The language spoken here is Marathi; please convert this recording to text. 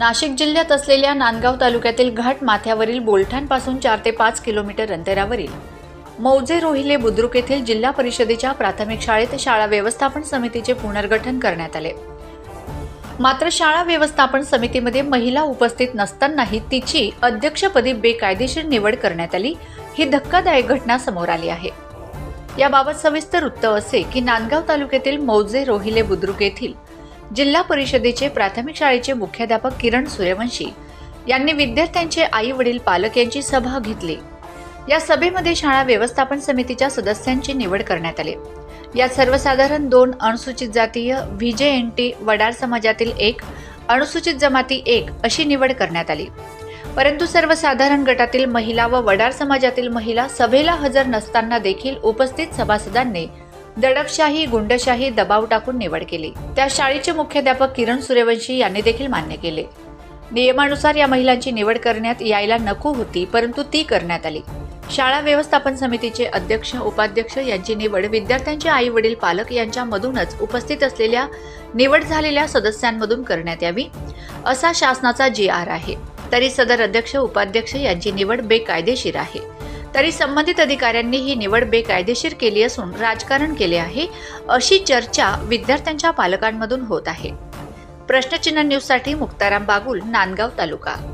नाशिक जिल्ह्यात असलेल्या नांदगाव तालुक्यातील घाट माथ्यावरील बोलठाणपासून चार ते पाच किलोमीटर अंतरावरील मौजे रोहिले बुद्रुक येथील जिल्हा परिषदेच्या प्राथमिक शाळेत शाळा व्यवस्थापन समितीचे पुनर्गठन करण्यात आले. मात्र शाळा व्यवस्थापन समितीमध्ये महिला उपस्थित नसतानाही तिची अध्यक्षपदी बेकायदेशीर निवड करण्यात आली. ही धक्कादायक घटना समोर आली आहे. याबाबत सविस्तर वृत्त असे की नांदगाव तालुक्यातील मौजे रोहिले बुद्रुक येथील जिल्हा परिषदेचे प्राथमिक शाळेचे मुख्याध्यापक किरण सूर्यवंशी यांनी विद्यार्थ्यांचे आई वडील पालक यांची सभा घेतली. या सभेमध्ये शाळा व्यवस्थापन समितीच्या सदस्यांची निवड करण्यात आली. यात सर्वसाधारण दोन अनुसूचित जातीय व्हीजे एन टी वडार समाजातील एक अनुसूचित जमाती एक अशी निवड करण्यात आली. परंतु सर्वसाधारण गटातील महिला व वडार समाजातील महिला सभेला हजर नसताना देखील उपस्थित सभासदांनी दडपशाही गुंडशाही दबाव टाकून निवड केली. त्या शाळेचे मुख्याध्यापक किरण सूर्यवंशी यांनी देखील मान्य केले. नियमानुसार या महिलांची निवड करण्यात यायला नको होती परंतु ती करण्यात आली. शाळा व्यवस्थापन समितीचे अध्यक्ष उपाध्यक्ष यांची निवड विद्यार्थ्यांचे आई वडील पालक यांच्यामधूनच उपस्थित असलेल्या निवड झालेल्या सदस्यांमधून करण्यात यावी असा शासनाचा जी आर आहे. तरी सदर अध्यक्ष उपाध्यक्ष यांची निवड बेकायदेशीर आहे. तरी संबंधित अधिकाऱ्यांनी ही निवड बेकायदेशीर केली असून राजकारण केले आहे अशी चर्चा विद्यार्थ्यांच्या पालकांमधून होत आहे. प्रश्नचिन्ह न्यूजसाठी मुक्ताराम बागुल नांदगाव तालुका.